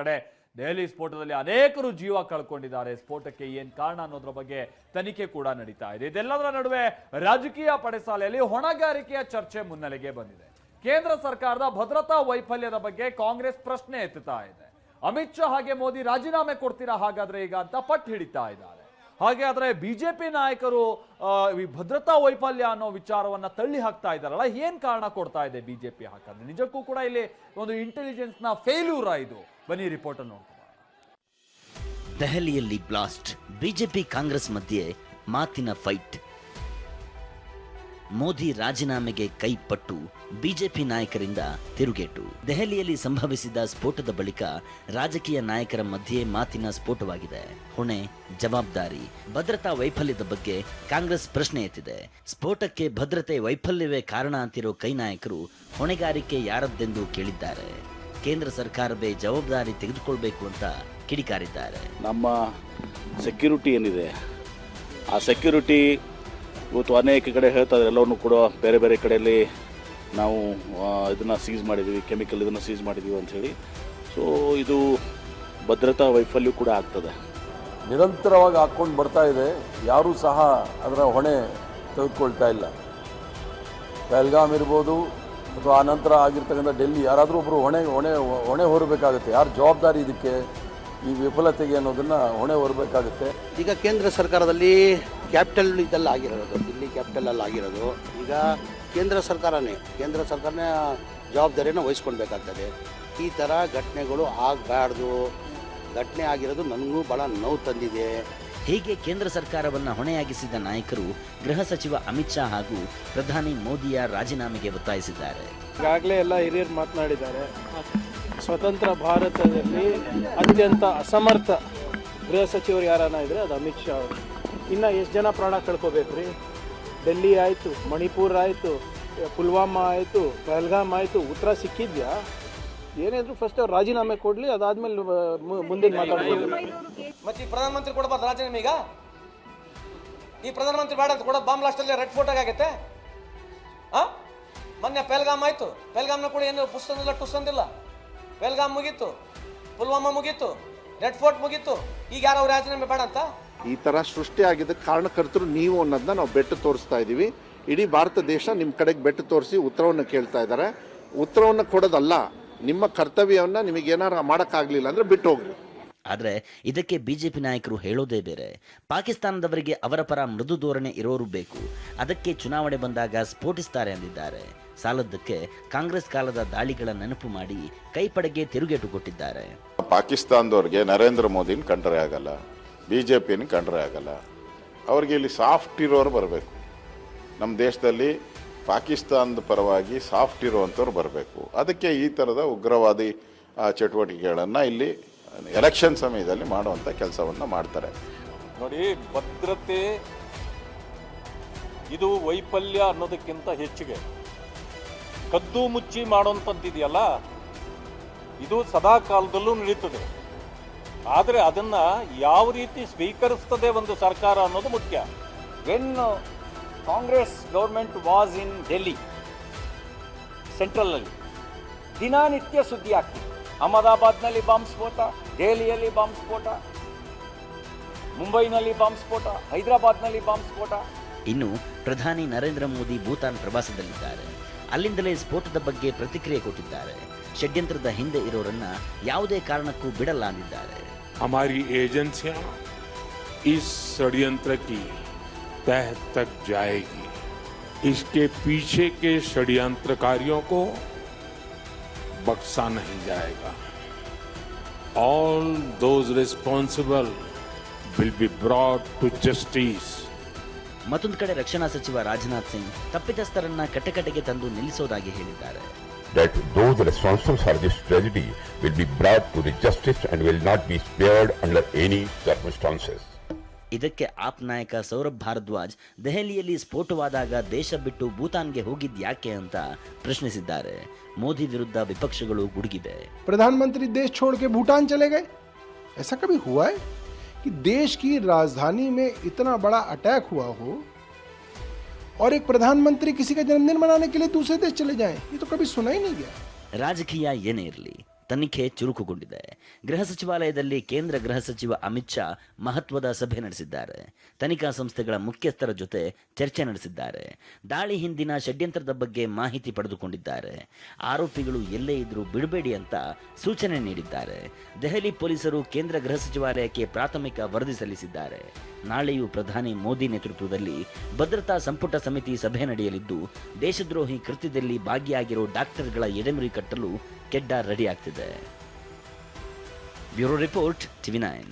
ಕಡೆ ದೆಹಲಿ ಸ್ಫೋಟದಲ್ಲಿ ಅನೇಕರು ಜೀವ ಕಳ್ಕೊಂಡಿದ್ದಾರೆ. ಸ್ಫೋಟಕ್ಕೆ ಏನ್ ಕಾರಣ ಅನ್ನೋದ್ರ ಬಗ್ಗೆ ತನಿಖೆ ಕೂಡ ನಡೀತಾ ಇದೆ. ಇದೆಲ್ಲದರ ನಡುವೆ ರಾಜಕೀಯ ಪಡೆಸಾಲೆಯಲ್ಲಿ ಹೊಣೆಗಾರಿಕೆಯ ಚರ್ಚೆ ಮುನ್ನೆಲೆಗೆ ಬಂದಿದೆ. ಕೇಂದ್ರ ಸರ್ಕಾರದ ಭದ್ರತಾ ವೈಫಲ್ಯದ ಬಗ್ಗೆ ಕಾಂಗ್ರೆಸ್ ಪ್ರಶ್ನೆ ಎತ್ತುತ್ತಾ ಇದೆ. ಅಮಿತ್ ಶಾ ಹಾಗೆ ಮೋದಿ ರಾಜೀನಾಮೆ ಕೊಡ್ತೀರಾ ಹಾಗಾದ್ರೆ ಈಗ ಅಂತ ಪಟ್ಟು ಹಿಡಿತಾ ಇದ್ದಾರೆ. ಹಾಗೆ ಆದ್ರೆ ಬಿಜೆಪಿ ನಾಯಕರು ಈ ಭದ್ರತಾ ವೈಫಲ್ಯ ಅನ್ನೋ ವಿಚಾರವನ್ನ ತಳ್ಳಿ ಹಾಕ್ತಾ ಇದ್ದಾರಲ್ಲ, ಏನ್ ಕಾರಣ ಕೊಡ್ತಾ ಇದೆ ಬಿಜೆಪಿ ಹಾಕಂದ್ರೆ ನಿಜಕ್ಕೂ ಕೂಡ ಇಲ್ಲಿ ಒಂದು ಇಂಟೆಲಿಜೆನ್ಸ್ನ ಫೇಲ್ಯೂರ ಇದು. ಬನ್ನಿ ರಿಪೋರ್ಟ್ ಅನ್ನು ನೋಡ್ಕೊಂಡು ದೆಹಲಿಯಲ್ಲಿ ಬ್ಲಾಸ್ಟ್ ಬಿಜೆಪಿ ಕಾಂಗ್ರೆಸ್ ಮಧ್ಯೆ ಮಾತಿನ ಫೈಟ್ ಮೋದಿ ರಾಜೀನಾಮೆಗೆ ಕೈಪಟ್ಟು ಬಿಜೆಪಿ ನಾಯಕರಿಂದ ತಿರುಗೇಟು. ದೆಹಲಿಯಲ್ಲಿ ಸಂಭವಿಸಿದ ಸ್ಫೋಟದ ಬಳಿಕ ರಾಜಕೀಯ ನಾಯಕರ ಮಧ್ಯೆ ಮಾತಿನ ಸ್ಫೋಟವಾಗಿದೆ. ಹೊಣೆ, ಜವಾಬ್ದಾರಿ, ಭದ್ರತಾ ವೈಫಲ್ಯದ ಬಗ್ಗೆ ಕಾಂಗ್ರೆಸ್ ಪ್ರಶ್ನೆ ಎತ್ತಿದೆ. ಸ್ಫೋಟಕ್ಕೆ ಭದ್ರತೆ ವೈಫಲ್ಯವೇ ಕಾರಣ ಅಂತಿರೋ ಕೈ ನಾಯಕರು ಹೊಣೆಗಾರಿಕೆ ಯಾರದ್ದೆಂದು ಕೇಳಿದ್ದಾರೆ. ಕೇಂದ್ರ ಸರ್ಕಾರವೇ ಜವಾಬ್ದಾರಿ ತೆಗೆದುಕೊಳ್ಬೇಕು ಅಂತ ಕಿಡಿಕಾರಿದ್ದಾರೆ. ನಮ್ಮ ಸೆಕ್ಯೂರಿಟಿ ಏನಿದೆ? ಆ ಸೆಕ್ಯೂರಿಟಿ ಇವತ್ತು ಅನೇಕ ಕಡೆ ಹೇಳ್ತಾ ಇದ್ದಾರೆ. ಎಲ್ಲವನ್ನು ಕೂಡ ಬೇರೆ ಬೇರೆ ಕಡೆಯಲ್ಲಿ ನಾವು ಇದನ್ನು ಸೀಸ್ ಮಾಡಿದ್ದೀವಿ ಕೆಮಿಕಲ್ ಇದನ್ನು ಸೀಸ್ ಮಾಡಿದ್ದೀವಿ ಅಂಥೇಳಿ ಸೊ ಇದು ಭದ್ರತಾ ವೈಫಲ್ಯ ಕೂಡ ಆಗ್ತದೆ. ನಿರಂತರವಾಗಿ ಹಾಕ್ಕೊಂಡು ಬರ್ತಾ ಇದೆ. ಯಾರೂ ಸಹ ಅದರ ಹೊಣೆ ತೆಗೆದುಕೊಳ್ತಾ ಇಲ್ಲ. ಪಹಲ್ಗಾಮ್ ಇರ್ಬೋದು ಅಥವಾ ಆ ನಂತರ ಆಗಿರ್ತಕ್ಕಂಥ ಡೆಲ್ಲಿ, ಯಾರಾದರೂ ಒಬ್ಬರು ಹೊಣೆ ಹೊಣೆ ಹೊಣೆ ಹೊರಬೇಕಾಗುತ್ತೆ. ಯಾರು ಜವಾಬ್ದಾರಿ ಇದಕ್ಕೆ? ಈ ವಿಫಲತೆಗೆ ಅನ್ನೋದನ್ನು ಹೊಣೆ ಹೊರಬೇಕಾಗುತ್ತೆ. ಈಗ ಕೇಂದ್ರ ಸರ್ಕಾರದಲ್ಲಿ ಕ್ಯಾಪಿಟಲ್ ಇದೆಲ್ಲ ಆಗಿರೋದು ದಿಲ್ಲಿ ಕ್ಯಾಪಿಟಲಲ್ಲಿ ಆಗಿರೋದು. ಈಗ ಕೇಂದ್ರ ಸರ್ಕಾರನೇ ಕೇಂದ್ರ ಸರ್ಕಾರನೇ ಜವಾಬ್ದಾರಿಯನ್ನು ವಹಿಸ್ಕೊಳ್ಬೇಕಾಗ್ತದೆ. ಈ ಥರ ಘಟನೆಗಳು ಆಗಬಾರ್ದು. ಘಟನೆ ಆಗಿರೋದು ನನಗೂ ಭಾಳ ನೋವು ತಂದಿದೆ. ಹೀಗೆ ಕೇಂದ್ರ ಸರ್ಕಾರವನ್ನು ಹೊಣೆಯಾಗಿಸಿದ ನಾಯಕರು ಗೃಹ ಸಚಿವ ಅಮಿತ್ ಶಾ ಹಾಗೂ ಪ್ರಧಾನಿ ಮೋದಿಯ ರಾಜೀನಾಮೆಗೆ ಒತ್ತಾಯಿಸಿದ್ದಾರೆ. ಈಗಾಗಲೇ ಎಲ್ಲ ಹಿರಿಯರು ಮಾತನಾಡಿದ್ದಾರೆ. ಸ್ವತಂತ್ರ ಭಾರತದಲ್ಲಿ ಅತ್ಯಂತ ಅಸಮರ್ಥ ಗೃಹ ಸಚಿವರು ಯಾರನ್ನ ಇದ್ರೆ ಅದು ಅಮಿತ್ ಶಾ ಅವರು. ಇನ್ನು ಎಷ್ಟು ಜನ ಪ್ರಾಣ ಕಳ್ಕೊಬೇಕು ರೀ ಡೆಲ್ಲಿ ಆಯಿತು, ಮಣಿಪುರ ಆಯಿತು, ಪುಲ್ವಾಮಾ ಆಯಿತು, ಪಹಲ್ಗಾಮ್ ಆಯಿತು, ಉತ್ತರ ಸಿಕ್ಕಿದ್ಯಾ? ಏನಿದ್ರು ಫಸ್ಟ್ ಅವ್ರು ರಾಜೀನಾಮೆ ಕೊಡಲಿ ಅದಾದ್ಮೇಲೆ ಮುಂದಿನ ಮತ್ತೆ ಈ ಪ್ರಧಾನಮಂತ್ರಿ ಕೊಡಬಾರ್ದು ರಾಜೀನಾಮೆ ಈಗ? ಈ ಪ್ರಧಾನಮಂತ್ರಿ ಬೇಡ ಅಂತ ಕೊಡೋದು ಬಾಂಬ್ ಅಲ್ಲಿ ರೆಡ್ ಫೋರ್ಟ್ ಆಗೈತೆ? ಆ? ಮೊನ್ನೆ ಪೆಲ್ಗಾಮ್ ಆಯ್ತು. ಪೆಲ್ಗಾಮ್ನ ಕೂಡ ಏನು ಪುಸ್ತಂದಿಲ್ಲ ಟುಸ್ತಂದಿಲ್ಲ ಪೆಲ್ಗಾಮ್ ಮುಗೀತು. ಪುಲ್ವಾಮಾ ಮುಗೀತು. ರೆಡ್ ಫೋರ್ಟ್ ಮುಗೀತು. ಈಗ ಯಾರು ಅವ್ರು ರಾಜೀನಾಮೆ ಬೇಡ ಅಂತ? ಈ ಥರ ಸೃಷ್ಟಿಯಾಗಿದ್ದಕ್ಕೆ ಕಾರಣಕರ್ತರು ನೀವು ಅನ್ನೋದನ್ನ ನಾವು ಬೆಟ್ಟು ತೋರಿಸ್ತಾ ಇದ್ದೀವಿ ಇಡೀ ಭಾರತ ದೇಶ ನಿಮ್ಮ ಕಡೆಗೆ ಬೆಟ್ಟು ತೋರಿಸಿ ಉತ್ತರವನ್ನು ಕೇಳ್ತಾ ಇದ್ದಾರೆ ಉತ್ತರವನ್ನು ಕೊಡೋದಲ್ಲ. ನಿಮ್ಮ ಕರ್ತವ್ಯವನ್ನು ನಿಮಗೆ ಏನಾರು ಮಾಡೋಕ್ಕಾಗಲಿಲ್ಲ ಅಂದರೆ ಬಿಟ್ಟು ಹೋಗ್ರಿ. ಆದರೆ ಇದಕ್ಕೆ ಬಿಜೆಪಿ ನಾಯಕರು ಹೇಳೋದೇ ಬೇರೆ. ಪಾಕಿಸ್ತಾನದವರಿಗೆ ಅವರ ಪರ ಮೃದು ಧೋರಣೆ ಇರೋರು ಬೇಕು. ಅದಕ್ಕೆ ಚುನಾವಣೆ ಬಂದಾಗ ಸ್ಫೋಟಿಸ್ತಾರೆ ಅಂದಿದ್ದಾರೆ. ಸಾಲದ್ದಕ್ಕೆ ಕಾಂಗ್ರೆಸ್ ಕಾಲದ ದಾಳಿಗಳ ನೆನಪು ಮಾಡಿ ಕೈಪಡೆಗೆ ತಿರುಗೇಟು ಕೊಟ್ಟಿದ್ದಾರೆ ಪಾಕಿಸ್ತಾನದವ್ರಿಗೆ ನರೇಂದ್ರ ಮೋದಿನ ಕಂಡ್ರೆ ಆಗಲ್ಲ ಬಿ ಜೆ ಪಿನ ಕಂಡ್ರೆ ಆಗಲ್ಲ. ಅವ್ರಿಗೆ ಇಲ್ಲಿ ಸಾಫ್ಟ್ ಇರೋರು ಬರಬೇಕು. ನಮ್ಮ ದೇಶದಲ್ಲಿ ಪಾಕಿಸ್ತಾನದ ಪರವಾಗಿ ಸಾಫ್ಟ್ ಇರುವಂಥವ್ರು ಬರಬೇಕು. ಅದಕ್ಕೆ ಈ ಥರದ ಉಗ್ರವಾದಿ ಚಟುವಟಿಕೆಗಳನ್ನು ಇಲ್ಲಿ ಎಲೆಕ್ಷನ್ ಸಮಯದಲ್ಲಿ ಮಾಡುವಂಥ ಕೆಲಸವನ್ನು ಮಾಡ್ತಾರೆ. ನೋಡಿ ಭದ್ರತೆ ಇದು ವೈಫಲ್ಯ ಅನ್ನೋದಕ್ಕಿಂತ ಹೆಚ್ಚಿಗೆ. ಕದ್ದು ಮುಚ್ಚಿ ಮಾಡುವಂಥದ್ದಿದೆಯಲ್ಲ ಇದು ಸದಾ ಕಾಲದಲ್ಲೂ ನಡೀತದೆ. ಆದರೆ ಅದನ್ನು ಯಾವ ರೀತಿ ಸ್ವೀಕರಿಸ್ತದೆ ಒಂದು ಸರ್ಕಾರ ಅನ್ನೋದು ಮುಖ್ಯ. When Congress government was in Delhi ಸೆಂಟ್ರಲಲ್ಲಿ ದಿನನಿತ್ಯ ಸುದ್ದಿ ಆಗ್ತಿತ್ತು ಅಹಮದಾಬಾದ್ನಲ್ಲಿ ಬಾಂಬ್ ಸ್ಫೋಟ ದೆಹಲಿಯಲ್ಲಿ ಬಾಂಬ್ ಸ್ಫೋಟ ಮುಂಬೈನಲ್ಲಿ ಬಾಂಬ್ ಸ್ಫೋಟ ಹೈದರಾಬಾದ್ನಲ್ಲಿ ಬಾಂಬ್ ಸ್ಫೋಟ ಇನ್ನು ಪ್ರಧಾನಿ ನರೇಂದ್ರ ಮೋದಿ ಭೂತಾನ್ ಪ್ರವಾಸದಲ್ಲಿದ್ದಾರೆ ಅಲ್ಲಿಂದಲೇ ಸ್ಫೋಟದ ಬಗ್ಗೆ ಪ್ರತಿಕ್ರಿಯೆ ಕೊಟ್ಟಿದ್ದಾರೆ ಷಡ್ಯಂತ್ರದ ಹಿಂದೆ ಇರೋರನ್ನ ಯಾವುದೇ ಕಾರಣಕ್ಕೂ ಬಿಡಲ್ಲ ಅಂದಿದ್ದಾರೆ हमारी एजेंसियां इस षड्यंत्र की तह तक जाएगी इसके पीछे के षड्यंत्रकारियों को बख्शा नहीं जाएगा all those responsible will be brought to justice ಮತ್ತೊಂದು ಕಡೆ ರಕ್ಷಣಾ ಸಚಿವ ರಾಜನಾಥ್ ಸಿಂಗ್ ತಪ್ಪಿತಸ್ಥರನ್ನ ಕಟ್ಟಕಡೆಗೆ ತಂದು ನಿಲ್ಲಿಸೋದಾಗಿ ಹೇಳಿದ್ದಾರೆ that those responsible for this tragedy will be brought to the justice and will not be spared under any circumstances. ಇದಕ್ಕೆ ಆಪ್ ನಾಯಕ ಸೌರಭ್ ಭಾರದ್ವಾಜ್ ದೆಹಲಿಯಲ್ಲಿ ಸ್ಫೋಟವಾದಾಗ ದೇಶ ಬಿಟ್ಟು ಭೂತಾನ್ಗೆ ಹೋಗಿದ್ ಯಾಕೆ ಅಂತ ಪ್ರಶ್ನಿಸಿದ್ದಾರೆ ಮೋದಿ ವಿರುದ್ಧ ವಿಪಕ್ಷಗಳು ಗುಡುಗಿವೆ प्रधानमंत्री देश छोड़ के भूटान चले गए ऐसा कभी हुआ है कि देश की राजधानी में इतना बड़ा अटैक हुआ हो और एक प्रधानमंत्री किसी का जन्मदिन मनाने के लिए दूसरे देश चले जाएं ये तो कभी सुना ही नहीं गया ರಾಜಕೀಯ ಏನೇ ಇರಲಿ ತನಿಖೆ ಚುರುಕುಗೊಂಡಿದೆ. ಗೃಹ ಸಚಿವಾಲಯದಲ್ಲಿ ಕೇಂದ್ರ ಗೃಹ ಸಚಿವ ಅಮಿತ್ ಶಾ ಮಹತ್ವದ ಸಭೆ ನಡೆಸಿದ್ದಾರೆ. ತನಿಖಾ ಸಂಸ್ಥೆಗಳ ಮುಖ್ಯಸ್ಥರ ಜೊತೆ ಚರ್ಚೆ ನಡೆಸಿದ್ದಾರೆ. ದಾಳಿ ಹಿಂದಿನ ಷಡ್ಯಂತ್ರದ ಬಗ್ಗೆ ಮಾಹಿತಿ ಪಡೆದುಕೊಂಡಿದ್ದಾರೆ. ಆರೋಪಿಗಳು ಎಲ್ಲೇ ಇದ್ರೂ ಬಿಡಬೇಡಿ ಅಂತ ಸೂಚನೆ ನೀಡಿದ್ದಾರೆ. ದೆಹಲಿ ಪೊಲೀಸರು ಕೇಂದ್ರ ಗೃಹ ಸಚಿವಾಲಯಕ್ಕೆ ಪ್ರಾಥಮಿಕ ವರದಿ ಸಲ್ಲಿಸಿದ್ದಾರೆ. ನಾಳೆಯೂ ಪ್ರಧಾನಿ ಮೋದಿ ನೇತೃತ್ವದಲ್ಲಿ ಭದ್ರತಾ ಸಂಪುಟ ಸಮಿತಿ ಸಭೆ ನಡೆಯಲಿದ್ದು, ದೇಶದ್ರೋಹಿ ಕೃತ್ಯದಲ್ಲಿ ಭಾಗಿಯಾಗಿರೋ ಡಾಕ್ಟರ್ಗಳ ಎಡೆಮುರಿ ಕಟ್ಟಲು ಕೆಡ್ಡ ರೆಡಿ ಆಗ್ತಿದೆ. Bureau report TV nine.